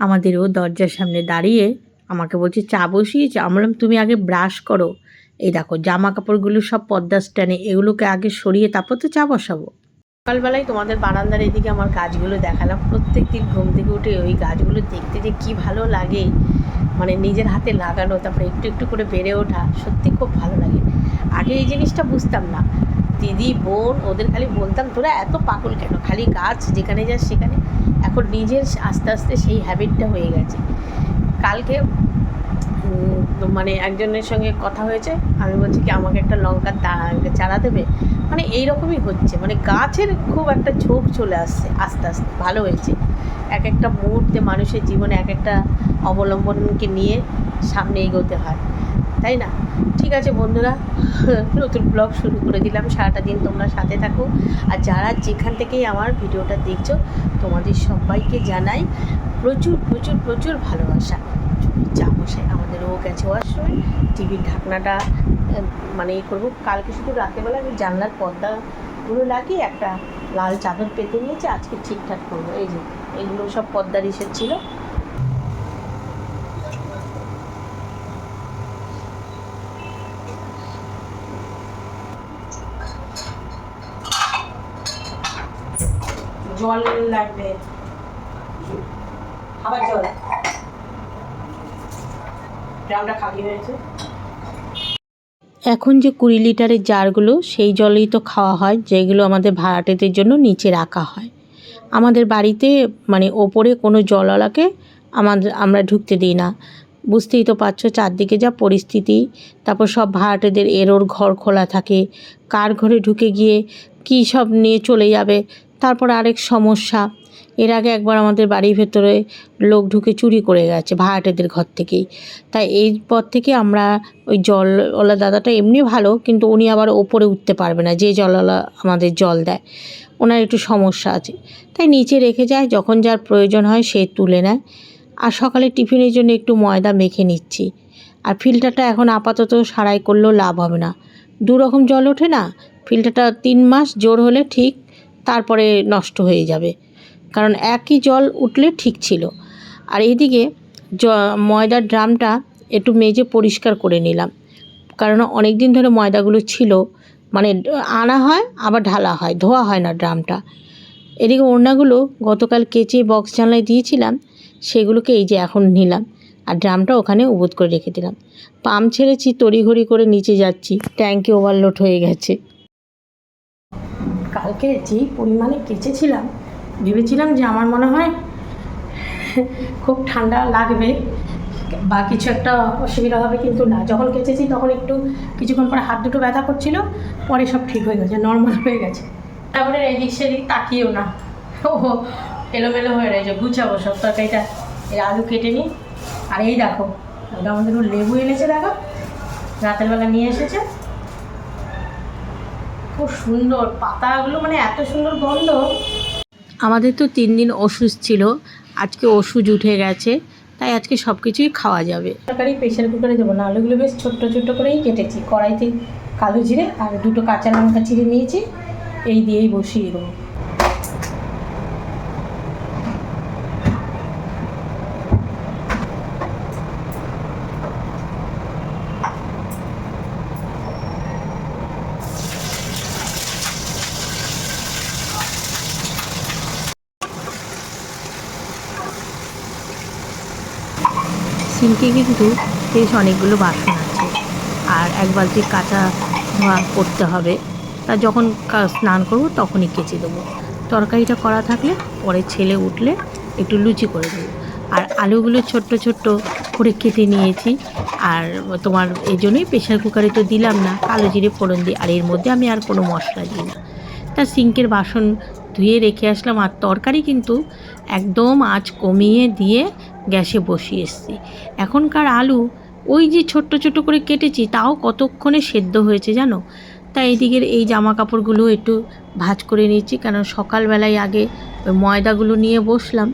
আমাদেরও দরজার সামনে দাঁড়িয়ে আমাকে বলছে, চা বসিয়েছে? আমি বললাম, তুমি আগে ব্রাশ করো। এই দেখো জামা কাপড়গুলো সব পদ্মা স্ট্যান্ডে, এগুলোকে আগে সরিয়ে তারপর তো চা বসাবো। সকালবেলায় তোমাদের বারান্দার এদিকে আমার গাছগুলো দেখালাম। প্রত্যেক দিন ঘুম থেকে উঠে ওই গাছগুলো দেখতে যে কি ভালো লাগে। মানে নিজের হাতে লাগানো, তারপরে একটু একটু করে বেড়ে ওঠা, সত্যি খুব ভালো লাগে। আগে এই জিনিসটা বুঝতাম না। দিদি, বোন, ওদের খালি বলতাম, তোরা এত পাগল কেন? খালি গাছ যেখানে যাস সেখানে। এখন নিজের আস্তে আস্তে সেই হ্যাবিটটা হয়ে গেছে। কালকে মানে একজনের সঙ্গে কথা হয়েছে। আমি বলছি কি, আমাকে একটা লঙ্কার চারা দেবে? মানে এই রকমই হচ্ছে। মানে গাছের খুব একটা ঝোঁক চলে আসছে আস্তে আস্তে, ভালো হয়েছে। এক একটা মুহূর্তে মানুষের জীবনে এক একটা অবলম্বনকে নিয়ে সামনে এগোতে হয়। তাই না? ঠিক আছে বন্ধুরা নতুন ব্লগ শুরু করে দিলাম। সারাটা দিন তোমরা সাথে থাকো। আর যারা যেখান থেকেই আমার ভিডিওটা দেখছ, তোমাদের সবাইকে জানাই প্রচুর প্রচুর প্রচুর ভালোবাসা। বসে আমাদের ও গেছে ওয়াশরুমে টিভির ঢাকনাটা মানে ই করব। কালকে শুধু রাতেরবেলা আমি জানলার পর্দাগুলো লাগিয়ে একটা লাল চাদর পেতে নিয়েছি। আজকে ঠিকঠাক করব। এই যে, এগুলো সব পর্দার ইসের ছিল। জল লাগবে। খাবার জল। ড্রামটা খালি হয়েছে। এখন যে কুড়ি লিটারের জারগুলো, সেই জলেই তো খাওয়া হয়, যেগুলো আমাদের ভাড়াটেদের জন্য নিচে রাখা হয়। আমাদের বাড়িতে মানে ওপরে কোনো জলওয়ালাকে আমাদের, আমরা ঢুকতে দিই না। বুঝতেই তো পারছ, চারদিকে যা পরিস্থিতি। তারপর সব ভাড়াটেদের এরোর ঘর খোলা থাকে। কার ঘরে ঢুকে গিয়ে কী সব নিয়ে চলে যাবে? তারপর আরেক সমস্যা। এর আগে একবার আমাদের বাড়ির ভেতরে লোক ঢুকে চুরি করে গেছে, ভাড়াটেদের ঘর থেকেই। তাই এই পর থেকে আমরা ওই জলওয়ালা দাদাটা এমনি ভালো, কিন্তু উনি আবার ওপরে উঠতে পারবে না, যে জলওয়ালা আমাদের জল দেয়। ওনার একটু সমস্যা আছে। তাই নিচে রেখে যায়, যখন যার প্রয়োজন হয় সে তুলে নেয়। আর সকালে টিফিনের জন্য একটু ময়দা মেখে নিচ্ছি। আর ফিল্টারটা এখন আপাতত সারাই করলেও লাভ হবে না। দু রকম জল ওঠে না, ফিল্টারটা তিন মাস জোর হলে ঠিক তারপরে নষ্ট হয়ে যাবে। কারণ একই জল উঠলে ঠিক ছিল। আর এইদিকে জ, ময়দার ড্রামটা একটু মেজে পরিষ্কার করে নিলাম। কারণ অনেক দিন ধরে ময়দাগুলো ছিল। মানে আনা হয়, আবার ঢালা হয়, ধোয়া হয় না ড্রামটা। এদিকে ওড়নাগুলো গতকাল কেচে বক্স জানলায় দিয়েছিলাম, সেগুলোকে এই যে এখন নিলাম। আর ড্রামটা ওখানে উবুত করে রেখে দিলাম। পাম্প ছেড়েছি, তড়িঘড়ি করে নিচে যাচ্ছি, ট্যাঙ্কি ওভারলোড হয়ে গেছে। কালকে যেই পরিমাণে কেচেছিলাম, ভেবেছিলাম যে আমার মনে হয় খুব ঠান্ডা লাগবে বা কিছু একটা অসুবিধা হবে, কিন্তু না। যখন কেচেছি তখন একটু কিছুক্ষণ পরে হাত দুটো ব্যথা করছিল, পরে সব ঠিক হয়ে গেছে নর্মাল হয়ে গেছে। তারপরে এদিক সেদিক তাকিয়েও না। ও এলোমেলো হয়ে রয়েছে, গুছাবো সব তরকারিটা। এই আলু কেটে নিই। আর এই দেখো আমাদের লেবু এনেছে, দেখো। রাতের বেলা নিয়ে এসেছে। খুব সুন্দর পাতাগুলো মানে এত সুন্দর গন্ধ। আমাদের তো তিন দিন ওষুধ ছিল আজকে ওষুধ উঠে গেছে তাই আজকে সব কিছুই খাওয়া যাবে। তরকারি প্রেশার কুকারে দেবো না আলুগুলো বেশ ছোট্ট ছোট্ট করেই কেটেছি কড়াইতে কালো জিরে আর দুটো কাঁচা লঙ্কা চিড়ে নিয়েছি এই দিয়েই বসিয়ে দেবো। সিঙ্কে কিন্তু বেশ অনেকগুলো বাসন আছে। আর এক বালতি কাঁচা ধোয়া করতে হবে। তা যখন স্নান করব তখনই কেচে দেবো। তরকারিটা করা থাকলে পরে ছেলে উঠলে একটু লুচি করে দেবো। আর আলুগুলো ছোট্ট ছোট্ট করে কেটে নিয়েছি। আর তোমার এই জন্যই প্রেশার কুকারে তো দিলাম না। কালো জিরে ফোড়ন দিই আর এর মধ্যে আমি আর কোনো মশলা দিই না। তা সিঙ্কের বাসন ধুয়ে রেখে আসলাম। আর তরকারি কিন্তু একদম আঁচ কমিয়ে দিয়ে গ্যাসে বসিয়ে এসেছি। এখনকার আলু ওই যে ছোট্ট ছোট করে কেটেছি, তাও কতক্ষণে সেদ্ধ হয়েছে জানো? তাই এদিকের এই জামা কাপড়গুলো একটু ভাঁজ করে নিয়েছি, কারণ সকালবেলায় আগে ওই ময়দাগুলো নিয়ে বসলাম।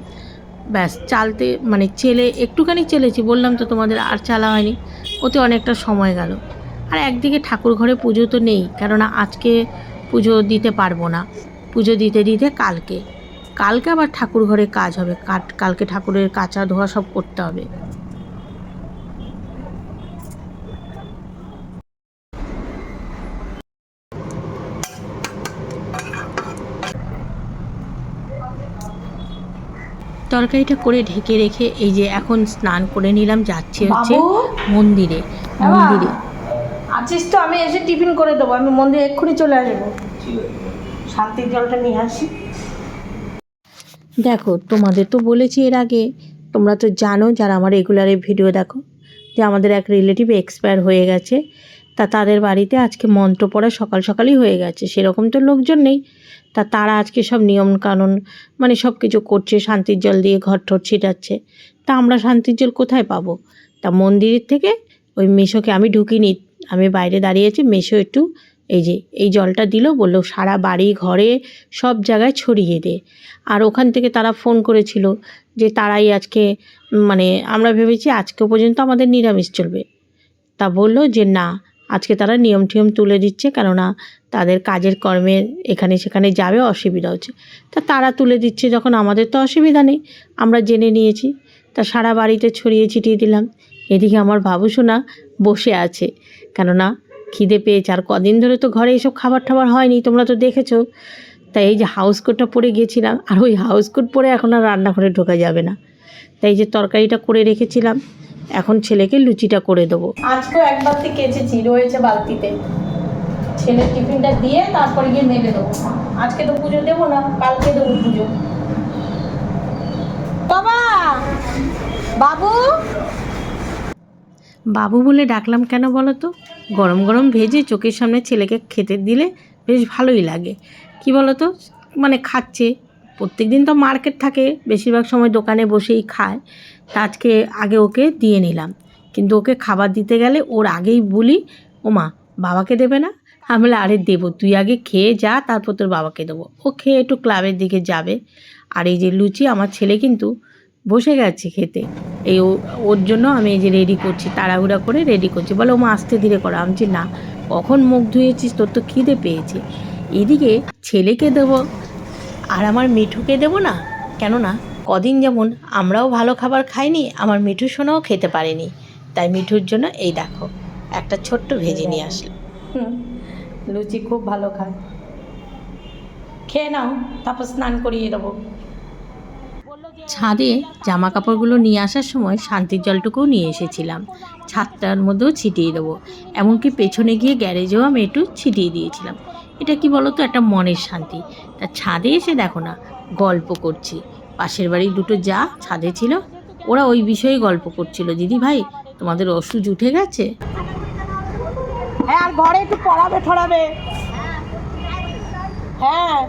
ব্যাস, চালতে মানে চেলে, একটুখানি চেলেছি, বললাম তো তোমাদের আর চালা হয়নি। ওতে অনেকটা সময় গেল। আর একদিকে ঠাকুর ঘরে পুজো তো নেই, কেননা আজকে পুজো দিতে পারব না। পুজো দিতে দিতে কালকে। কালকে আবার ঠাকুর ঘরে কাজ হবে। কাট কালকে ঠাকুরের কাঁচা ধোয়া সব করতে হবে। তরকারিটা করে ঢেকে রেখে এই যে এখন স্নান করে নিলাম যাচ্ছে হচ্ছে মন্দিরে মন্দিরে। আছিস তো? আমি এসে টিফিন করে দেবো। আমি মন্দিরে এক্ষুনি চলে আসব। শান্তির জলটা নিয়ে আসি। দেখো, তোমাদের তো বলেছি এর আগে। তোমরা তো জানো যারা আমার রেগুলারে ভিডিও দেখো, যে আমাদের এক রিলেটিভ এক্সপায়ার হয়ে গেছে। তা তাদের বাড়িতে আজকে মন্ত্র পড়া সকাল সকালই হয়ে গেছে। সেরকম তো লোকজন নেই। তা তারা আজকে সব নিয়ম কানুন মানে সব কিছু করছে, শান্তির জল দিয়ে ঘর ঠর ছিটাচ্ছে। তা আমরা শান্তির জল কোথায় পাবো? তা মন্দিরের থেকে ওই মেশোকে আমি ঢুকিনি। আমি বাইরে দাঁড়িয়েছি মেশো একটু এই যে, এই জলটা দিল, বলল, সারা বাড়ি, ঘরে, সব জায়গায় ছড়িয়ে দে। আর ওখান থেকে তারা ফোন করেছিল যে, তারাই আজকে মানে আমরা ভেবেছি আজকে পর্যন্ত আমাদের নিরামিষ চলবে। তা বলল যে, না, আজকে তারা নিয়ম টিয়ম তুলে দিচ্ছে, কেননা তাদের কাজের কর্মের এখানে সেখানে যাবে, অসুবিধা হচ্ছে। তা তারা তুলে দিচ্ছে যখন, আমাদের তো অসুবিধা নেই, আমরা জেনে নিয়েছি। তা সারা বাড়িতে ছড়িয়ে ছিটিয়ে দিলাম। এদিকে আমার বাবুসোনা বসে আছে, কেননা খিদে পেয়েছে। আর কদিন ধরে তো ঘরে এসব খাবার টাবার হয়নি, তোমরা তো দেখেছ। তাই এই যে হাউস কোটটা পরে গিয়েছিলাম আর ওই হাউস কোট পরে এখন আর রান্নাঘরে ঢোকা যাবে না। তাই যে তরকারিটা করে রেখেছিলাম, এখন ছেলেকে লুচিটা করে দেবো। আজকেও এক বালতি কেচেছি, রয়েছে বালতিতে। ছেলের টিফিনটা দিয়ে তারপরে গিয়ে মেলে দেবো। আজকে তো পুজো দেবো না, কালকে দেবো পুজো। বাবা! বাবু! বাবু বলে ডাকলাম কেন বলো তো? গরম গরম ভেজে চোখের সামনে ছেলেকে খেতে দিলে বেশ ভালোই লাগে। কি বলো তো মানে খাচ্ছে। প্রত্যেক দিন তো মার্কেট থাকে, বেশিরভাগ সময় দোকানে বসেই খায়। তা আজকে আগে ওকে দিয়ে নিলাম। কিন্তু ওকে খাবার দিতে গেলে ওর আগেই বলি ও মা বাবাকে দেবে না? আমি বলে আরে দেবো, তুই আগে খেয়ে যা, তারপর তোর বাবাকে দেবো। ও খেয়ে একটু ক্লাবের দিকে যাবে। আর এই যে লুচি, আমার ছেলে কিন্তু বসে গেছে খেতে। এই ওর জন্য আমি এই যে রেডি করছি তাড়াহুড়া করে রেডি করছি। বলে ও মা আস্তে ধীরে করো। আমি না কখন মুখ ধুয়েছিস? তোর তো খিদে পেয়েছে। এদিকে ছেলেকে দেবো আর আমার মিঠুকে দেবো না কেননা কদিন যেমন আমরাও ভালো খাবার খাইনি আমার মিঠু সোনাও খেতে পারেনি। তাই মিঠুর জন্য এই দেখো একটা ছোট্ট ভেজে নিয়ে আসলো হুম, লুচি খুব ভালো খায়। খেয়ে নাও তারপর স্নান করিয়ে দেবো। ছাদে জামা কাপড়গুলো নিয়ে আসার সময় শান্তির জলটুকুও নিয়ে এসেছিলাম। ছাদটার মধ্যেও ছিটিয়ে দেবো। এমনকি পেছনে গিয়ে গ্যারেজেও আমি একটু ছিটিয়ে দিয়েছিলাম। এটা কি বলতো? একটা মনের শান্তি। তা ছাদে এসে দেখো না, গল্প করছি। পাশের বাড়ির দুটো যা ছাদে ছিল, ওরা ওই বিষয়ে গল্প করছিল। দিদি ভাই, তোমাদের ওষুধ উঠে গেছে? হ্যাঁ আর ঘরে একটু পড়াবে ঠড়াবে হ্যাঁ।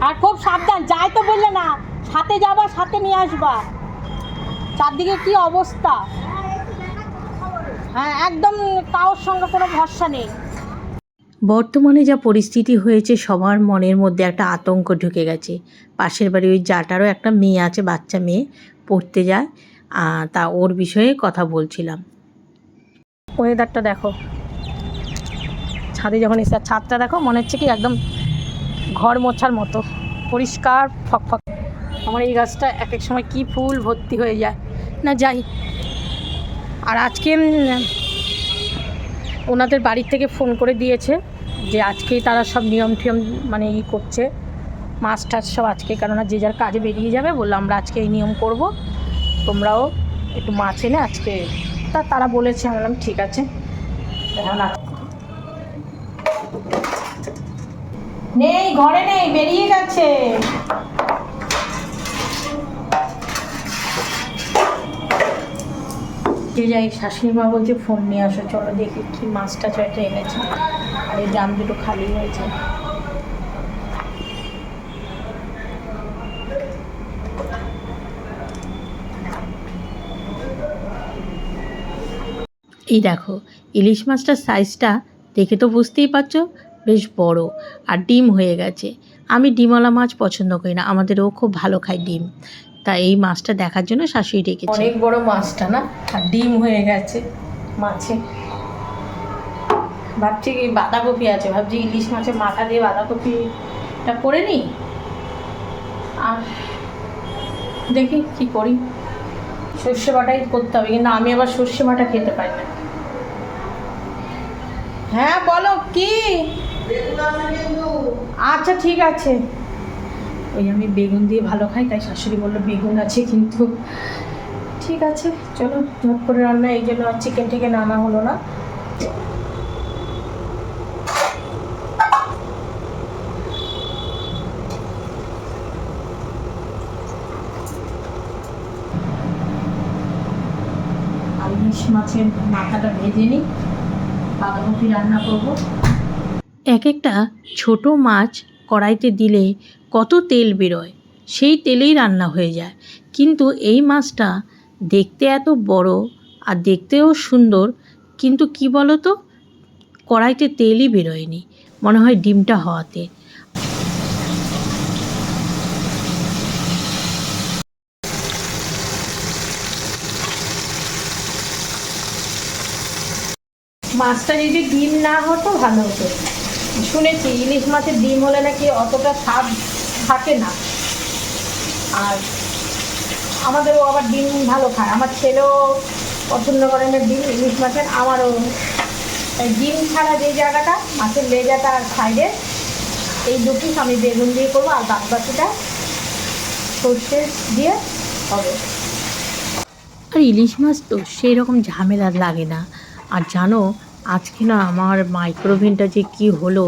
আর খুব সাবধান, যাই তো বললে না। সাথে যাবা সাথে নিয়ে আসবা। চারদিকে কি অবস্থা? হ্যাঁ একদম কারোর সঙ্গে কোনো ভরসা নেই। বর্তমানে যা পরিস্থিতি হয়েছে সবার মনের মধ্যে একটা আতঙ্ক ঢুকে গেছে। পাশের বাড়ি ওই জাটারও একটা মেয়ে আছে বাচ্চা মেয়ে পড়তে যায়। তা ওর বিষয়ে কথা বলছিলাম। ওয়েদারটা দেখো। ছাদে যখন এসে ছাদটা দেখো মনে হচ্ছে কি একদম ঘর মোছার মতো। পরিষ্কার ফকফক। আমার এই গাছটা এক এক সময় কি ফুল ভর্তি হয়ে যায়। না, যাই। আর আজকে ওনাদের বাড়ির থেকে ফোন করে দিয়েছে যে আজকেই তারা সব নিয়ম টিয়ম মানে ই করছে, মাছ টাছ সব আজকে, কেননা যে যার কাজে বেরিয়ে যাবে, বলল আমরা আজকে এই নিয়ম করব, তোমরাও একটু মাছ এনে আজকে, তা তারা বলেছে, আমি ঠিক আছে। নেই, ঘরে নেই, বেরিয়ে গেছে। যে যাই শাশুড়ি মা বলছে, ফোন নিয়ে আসো, চলো দেখি কি মাছটা চয়টা এনেছে। আর এই জাম দুটো খালি হয়েছে। এই দেখো, ইলিশ মাছটার সাইজটা দেখে তো বুঝতেই পারছ, বেশ বড় আর ডিম হয়ে গেছে। আমি ডিমওয়ালা মাছ পছন্দ করি না আমাদের ও খুব ভালো খায় ডিম। তা এই মাছটা দেখার জন্য শাশুড়ি ডেকেছে। অনেক বড় মাছটা না? আর ডিম হয়ে গেছে মাছে। ভাবছি কি বাঁধাকপি আছে, ভাবছি ইলিশ মাছের মাথা দিয়ে বাঁধাকপিটা করে নিই। আর দেখি কি করি। সর্ষে বাটাই করতে হবে, কিন্তু আমি আবার সর্ষে বাটা খেতে পারি না। হ্যাঁ বলো কি? আচ্ছা ঠিক আছে। ওই আমি বেগুন দিয়ে ভালো খাই, তাই শাশুড়ি বলল, বেগুন আছে কিন্তু। ঠিক আছে, চলো, ঝট করে রান্না, এই জন্য আর চিকেন টিকেন আনা হলো না। মাছের মাথাটা ভেজে নিই রান্না করব। এক একটা ছোট মাছ কড়াইতে দিলে কত তেল বেরোয়? সেই তেলেই রান্না হয়ে যায়। কিন্তু এই মাছটা দেখতে এত বড় আর দেখতেও সুন্দর, কিন্তু কি বলো তো কড়াইতে তেলই বেরোয়নি। মনে হয় ডিমটা হওয়াতে। মাছটা যদি ডিম না হতো, ভালো হতো। শুনেছি, ইলিশ মাছের ডিম হলে নাকি অতটা স্বাদ থাকে না। আর আমাদেরও আবার ডিম ভালো খায়। আমার ছেলেও পছন্দ করে না ডিম, ইলিশ মাছের। আমারও ডিম ছাড়া যে জায়গাটা, মাছের লেজাটা আর সাইডে, এই দুটি আমি বেগুন দিয়ে করব আর বাদ বাকিটা সর্ষে দিয়ে হবে। আর ইলিশ মাছ তো সেই রকম ঝামেলা লাগে না। আর জানো আজকে না আমার মাইক্রোভেনটা যে কি হলো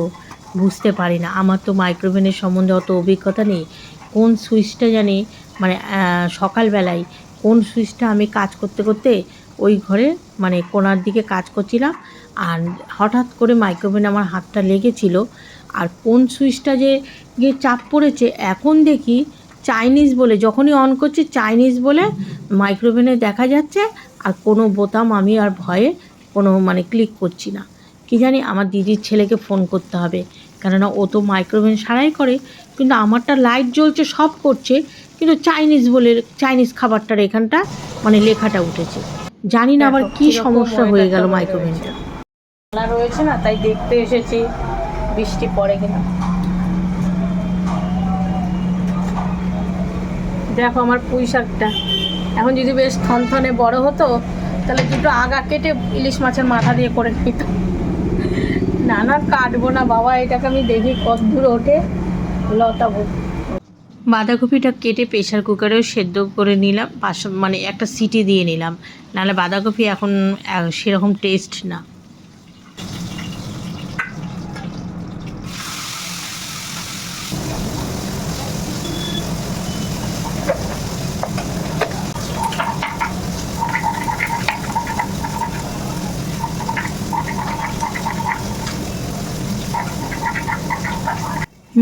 বুঝতে পারি না। আমার তো মাইক্রোভেনের সম্বন্ধে অত অভিজ্ঞতা নেই। কোন সুইচটা জানি মানে সকালবেলায় কোন সুইচটা আমি কাজ করতে করতে ওই ঘরে মানে কোনার দিকে কাজ করছিলাম আর হঠাৎ করে মাইক্রোভেন আমার হাতটা লেগেছিল আর কোন সুইচটা যে গিয়ে চাপ পড়েছে, এখন দেখি চাইনিজ বলে, যখনই অন করছি চাইনিজ বলে মাইক্রোভেনে দেখা যাচ্ছে আর কোনো বোতাম আমি আর ভয়ে কোনো মানে ক্লিক করছি না। কি জানি আমার দিদির ছেলেকে ফোন করতে হবে। কেননা ও তো মাইক্রোওভেন সারাই করে কিন্তু আমারটা লাইট জ্বলছে সব করছে কিন্তু চাইনিজ বলে চাইনিজ খাবারটার এখানটা মানে লেখাটা উঠেছে। জানি না আবার কি সমস্যা হয়ে গেল মাইক্রোওভেনটা রয়েছে না তাই দেখতে এসেছি বৃষ্টি পড়ে কিনা। দেখো আমার পুঁই শাকটা। এখন যদি বেশ থনথনে বড় হতো তাহলে দুটো আগা কেটে ইলিশ মাছের মাথা দিয়ে করে নিতাম না না কাটবো না, বাবা, এটাকে আমি দেখি কত দূর ওঠে। লতাবো বাঁধাকপিটা কেটে প্রেশার কুকারেও সেদ্ধ করে নিলাম পাশ মানে একটা সিটি দিয়ে নিলাম। নাহলে বাঁধাকপি এখন সেরকম টেস্ট না।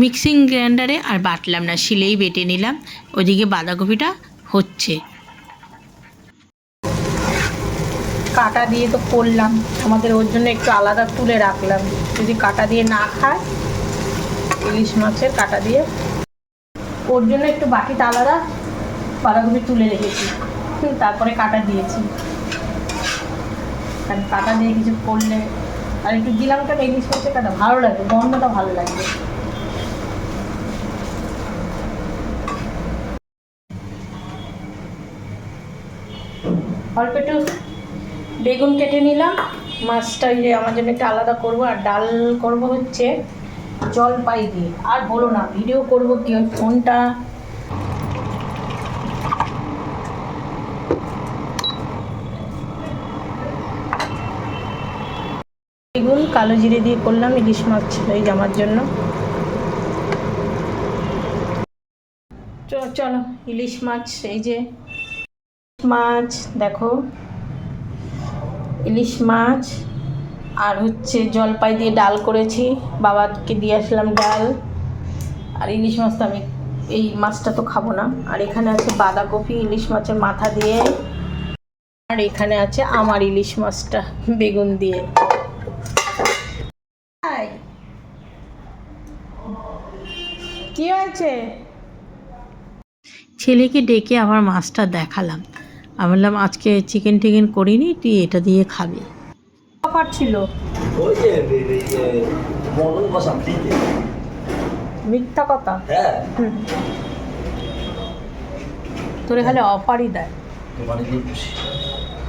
মিক্সিং গ্রাইন্ডারে আর বাটলাম না, শিলেই বেটে নিলাম। ওদিকে বাঁধাকপিটা হচ্ছে। কাটা দিয়ে তো করলাম। আমাদের ওর জন্য একটু আলাদা তুলে রাখলাম। যদি কাটা দিয়ে না খায়, ইলিশ মাছের কাটা দিয়ে। ওর জন্য একটু বাকিটা আলাদা, বাঁধাকপি তুলে রেখেছি। তারপরে কাটা দিয়েছি। কারণ কাটা দিয়ে কিছু করলে, আর একটু দিলাম কেন? ইলিশ মাছের কাটা ভালো লাগে, গন্ধটা ভালো লাগবে অল্প একটু বেগুন কেটে নিলাম। মাছটা এই যে আমার জন্য একটু আলাদা করব। আর ডাল করব হচ্ছে জলপাই দিয়ে। আর বলো না, ভিডিও করব কি? ওই ফোনটা। বেগুন, কালো জিরে দিয়ে করলাম, ইলিশ মাছ ছিল এই জামার জন্য। চলো, ইলিশ মাছ, এই যে মাছ, দেখো। ইলিশ মাছ, আর হচ্ছে জলপাই দিয়ে ডাল করেছি। বাবাকে দিয়ে আসলাম ডাল। আর ইলিশ মাছটা আমি, এই মাছটা তো খাব না। আর এখানে আছে বাঁধাকপি, ইলিশ মাছের মাথা দিয়ে। আর এখানে আছে আমার ইলিশ মাছটা, বেগুন দিয়ে। কি হয়েছে? ছেলেকে ডেকে আমার মাছটা দেখালাম। আমি বললাম আজকে চিকেন টিকেন করিনি তুই এটা দিয়ে খাবি। অফার ছিল। মিথ্যা কথা? হ্যাঁ। তোরে খালি অফারই দেয়।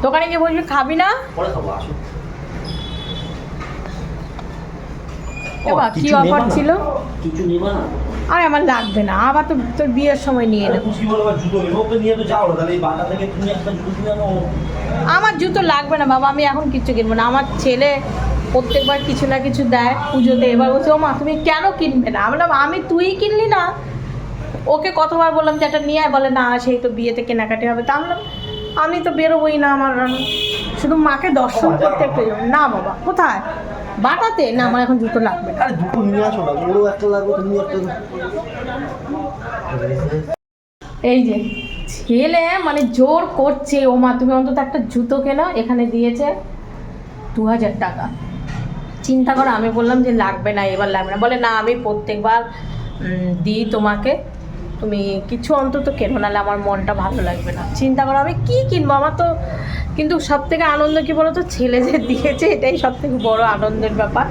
দোকানে গিয়ে বলবি খাবি না? পরে খাব আসো এবার কি অফার ছিল? কিছু নিবা না? আরে আমার লাগবে না আবার তো তোর বিয়ের সময় নিয়ে নেব। একটা আমার জুতো লাগবে না বাবা আমি এখন কিচ্ছু কিনবো না। আমার ছেলে প্রত্যেকবার কিছু না কিছু দেয় পুজোতে। এবার বলছে ও মা তুমি কেন কিনবে না? আমি বললাম আমি তুই কিনলি না। ওকে কতবার বললাম যে এটা নিয়ে আয়। বলে না সেই তো বিয়েতে কেনাকাটি হবে। তা আমি বললাম, আমি তো বেরোবোই না আমার শুধু মাকে দর্শন করতে একটু। না বাবা কোথায়? বাটাতে? না আমার এখন জুতো লাগবে না। আরে দুটো নিয়ে আসো না ওরও একটা লাগবে তুমি একটা এই যে ছেলে মানে জোর করছে ও মা তুমি অন্তত একটা জুতো কেনা এখানে দিয়েছে দু হাজার টাকা। চিন্তা করো আমি বললাম যে লাগবে না এবার লাগবে না। বলে না আমি প্রত্যেকবার দিই তোমাকে। তুমি কিছু অন্তত কেনো, নাহলে আমার মনটা ভালো লাগবে না। চিন্তা করো, আমি কি কিনবো? আমার তো কিন্তু সব থেকে আনন্দ কী বলো তো ছেলে যে দিয়েছে, এটাই সব থেকে বড় আনন্দের ব্যাপার।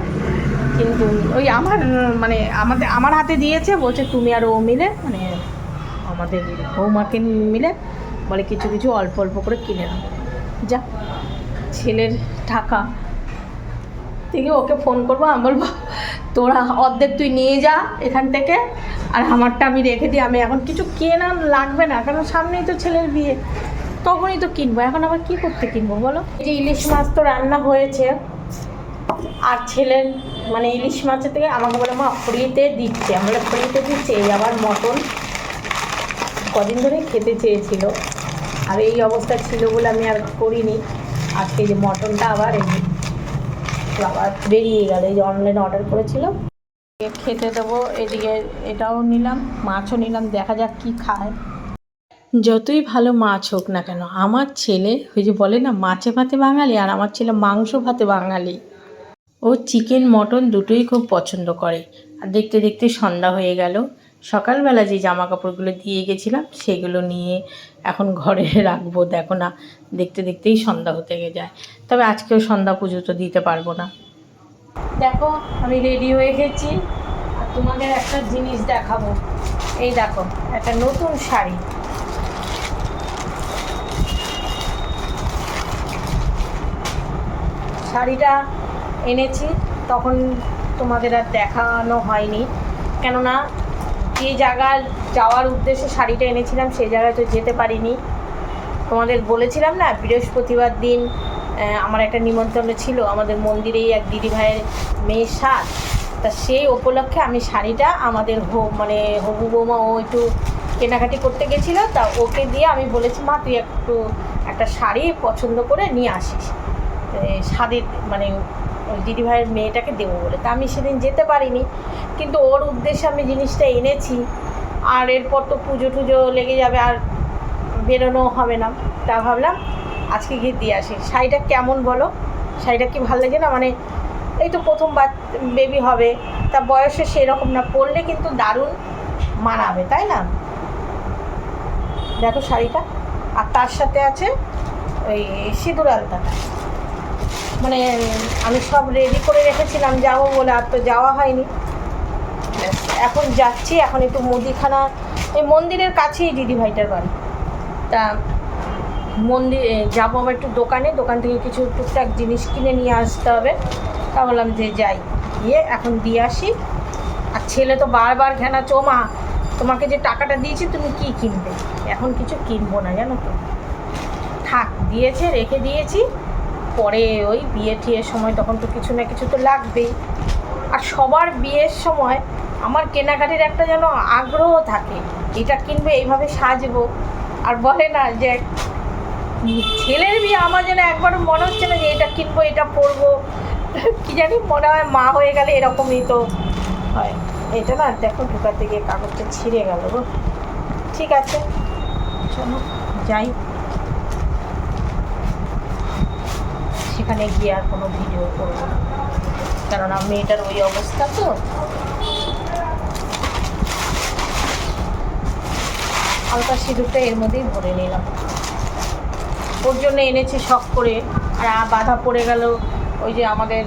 কিন্তু ওই আমার মানে আমাদের, আমার হাতে দিয়েছে, বলছে তুমি আর ও মিলে মানে আমাদের বৌমাকে মিলে, বলে কিছু কিছু অল্প অল্প করে কিনে নাও। যা, ছেলের টাকা। থেকে ওকে ফোন করব, আমি বলব তোরা অর্ধেক তুই নিয়ে যা এখান থেকে, আর আমারটা আমি রেখে দিই। আমি এখন কিছু কেনা লাগবে না, কারণ সামনেই তো ছেলের বিয়ে। তখনই তো কিনবো, এখন আবার কি করতে কিনবো বলো? এই যে ইলিশ মাছ তো রান্না হয়েছে, আর ছেলের মানে ইলিশ মাছের থেকে আমাকে বলে, মা, ফ্রিতে দিচ্ছে। আমরা ফ্রিতে দিচ্ছে, এই আবার মটন। কদিন ধরে খেতে চেয়েছিল, আর এই অবস্থা ছিল বলে আমি আর করিনি। আজকে যে মটনটা আবার এই আবার বেরিয়ে গেল এই যে অনলাইনে অর্ডার করেছিলাম। খেতে দেবো এদিকে এটাও নিলাম মাছও নিলাম দেখা যাক কি খায়। যতই ভালো মাছ হোক না কেন আমার ছেলে ওই যে বলে না মাছে ভাতে বাঙালি আর আমার ছেলে মাংস ভাতে বাঙালি। ও চিকেন মটন দুটোই খুব পছন্দ করে। আর দেখতে দেখতে সন্ধ্যা হয়ে গেল। সকালবেলা যে জামা কাপড়গুলো দিয়ে গেছিলাম, সেগুলো নিয়ে এখন ঘরে রাখব। দেখো না, দেখতে দেখতেই সন্ধ্যা হতে গে যায়। তবে আজকেও সন্ধ্যা পুজো তো দিতে পারব না। দেখো, আমি রেডি হয়ে গেছি। আর তোমাদের একটা জিনিস দেখাবো। এই দেখো, একটা নতুন শাড়ি। শাড়িটা এনেছি, তখন তোমাদের আর দেখানো হয়নি। কেননা যে জায়গায় যাওয়ার উদ্দেশ্যে শাড়িটা এনেছিলাম সেই জায়গায় তো যেতে পারিনি। তোমাদের বলেছিলাম না, বৃহস্পতিবার দিন আমার একটা নিমন্ত্রণ ছিল, আমাদের মন্দিরেই এক দিদি ভাইয়ের মেয়ের সাজ তা সেই উপলক্ষে আমি শাড়িটা আমাদের হো মানে হবু বৌমা ও একটু কেনাকাটি করতে গেছিল, তা ওকে দিয়ে আমি বলেছি, মা, তুই একটু একটা শাড়ি পছন্দ করে নিয়ে আসিস। স্বাদের মানে দিদিভাইয়ের মেয়েটাকে দেবো বলে। তা আমি সেদিন যেতে পারিনি, কিন্তু ওর উদ্দেশ্যে আমি জিনিসটা এনেছি। আর এরপর তো পুজো টুজো লেগে যাবে, আর বেরোনো হবে না। তা ভাবলাম আজকে গিয়ে দিয়ে আসি। শাড়িটা কেমন বলো? শাড়িটা কি ভালো লাগে না? মানে এই তো প্রথম বেবি হবে, তা বয়সে সেরকম না। পরলে কিন্তু দারুণ মানাবে, তাই না? দেখো শাড়িটা। আর তার সাথে আছে ওই সিঁদুর আলতাটা। মানে আমি সব রেডি করে রেখেছিলাম যাব বলে, আর তো যাওয়া হয়নি। এখন যাচ্ছি, এখন একটু মুদিখানা, এই মন্দিরের কাছেই দিদিভাইটার বাড়ি। তা মন্দির যাব আবার একটু দোকানে, দোকান থেকে কিছু টুকটাক জিনিস কিনে নিয়ে আসতে হবে। তা বললাম যে যাই, গিয়ে এখন দিয়ে আসি। আর ছেলে তো বারবার ঘেনা চোমা তোমাকে যে টাকাটা দিয়েছি, তুমি কি কিনবে? এখন কিছু কিনবো না, জানো তো। থাক, দিয়েছে, রেখে দিয়েছি। পরে ওই বিয়ে টিয়ের সময় তখন তো কিছু না কিছু তো লাগবেই। আর সবার বিয়ের সময় আমার কেনাকাটির একটা যেন আগ্রহ থাকে, এটা কিনবে, এইভাবে সাজবো। আর বলে না যে, ছেলের বিয়ে আমার যেন একবার মনে হচ্ছে না যে এটা কিনবো, এটা পরবো। কি জানি মনে হয় মা হয়ে গেলে এরকমই তো হয়। এটা না দেখো ঢুকাতে গিয়ে কাগজটা ছিঁড়ে গেল গো। ঠিক আছে, চলো, যাই। সেখানে গিয়ে আর কোনো ভিডিও করব না। কেননা মেয়েটার ওই অবস্থা তো। হালকা সিঁদুরটা এর মধ্যেই ভরে নিলাম। ওর জন্য এনেছি শখ করে। আর বাধা পড়ে গেল। ওই যে আমাদের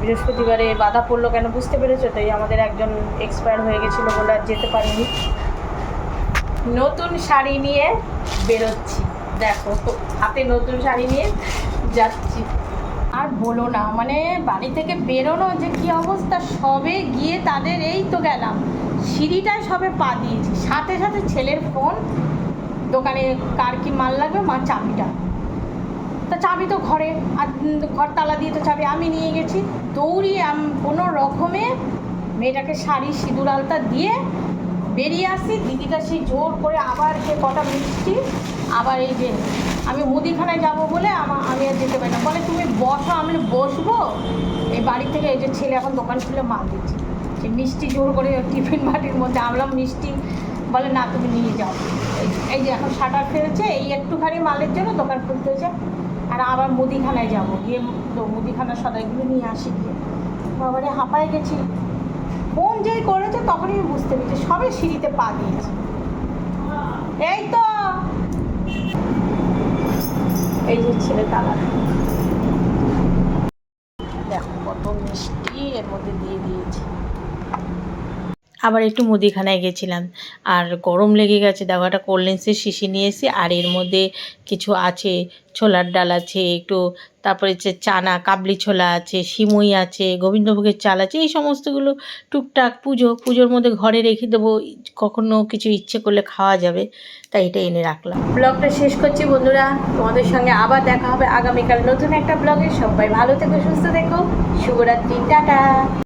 বৃহস্পতিবারে বাধা পড়ল কেন বুঝতে পেরেছ? তো এই আমাদের একজন এক্সপায়ার হয়ে গেছিল বলে আর যেতে পারিনি। নতুন শাড়ি নিয়ে বেরোচ্ছি। দেখো, হাতে নতুন শাড়ি নিয়ে যাচ্ছি। বলো না। মানে বাড়ি থেকে বেরোনো যে কি অবস্থা, সবে গিয়ে তাদের এই তো গেলাম। সিঁড়িটায় সবে পা দিয়েছি। সাথে সাথে ছেলের ফোন, দোকানে কার কি মাল লাগবে মা চাবিটা। তা চাবি তো ঘরে, আর ঘর তালা দিয়ে তো চাবি আমি নিয়ে গেছি। আম- কোনো রকমে মেয়েটাকে শাড়ি, সিঁদুর, আলতা দিয়ে বেরিয়ে আসি। দিদিটা সেই জোর করে আবার সে কটা মিষ্টি, আবার এই যে আমি মুদিখানায় যাব বলে আমা, আমি আর যেতে পারি না। বলে তুমি বসো, আমি বসবো। এই বাড়ি থেকে এই যে ছেলে এখন দোকান খুলে মাল দিচ্ছে। সে মিষ্টি জোর করে টিফিন বাটির মধ্যে আমলাম মিষ্টি। বলে, না, তুমি নিয়ে যাও। এই- যে এখন শাটার ফেলেছে, এই একটুখানি মালের জন্য দোকান খুলতে হয়েছে। আর আবার মুদিখানায় যাব। গিয়ে মুদিখানার সদাইগুলো নিয়ে আসি গিয়ে। বাবারে, হাঁপায় গেছি। ফোন যেই করেছে তখনই বুঝতে পেরেছি। সবে সিঁড়িতে পা দিয়েছে। এই তো! ছেলে তালা দেখো কত মিষ্টি এর মধ্যে দিয়ে দিয়েছে। আবার একটু মুদিখানায় গেছিলাম। আর গরম লেগে গেছে দেখো একটা কোল্ড ড্রিঙ্কসের শিশি নিয়ে এসেছি আর এর মধ্যে কিছু আছে, ছোলার ডাল আছে, একটু তারপরে হচ্ছে চানা, কাবলি ছোলা আছে, সিমুই আছে, গোবিন্দভোগের চাল আছে, এই সমস্তগুলো টুকটাক পুজো, পুজোর মধ্যে ঘরে রেখে দেবো, কখনো কিছু ইচ্ছে করলে খাওয়া যাবে, তাই এটা এনে রাখলাম। ব্লগটা শেষ করছি বন্ধুরা, তোমাদের সঙ্গে আবার দেখা হবে আগামীকাল নতুন একটা ব্লগে, সবাই ভালো থেকো, সুস্থ থেকো, শুভরাত্রি, টাটা।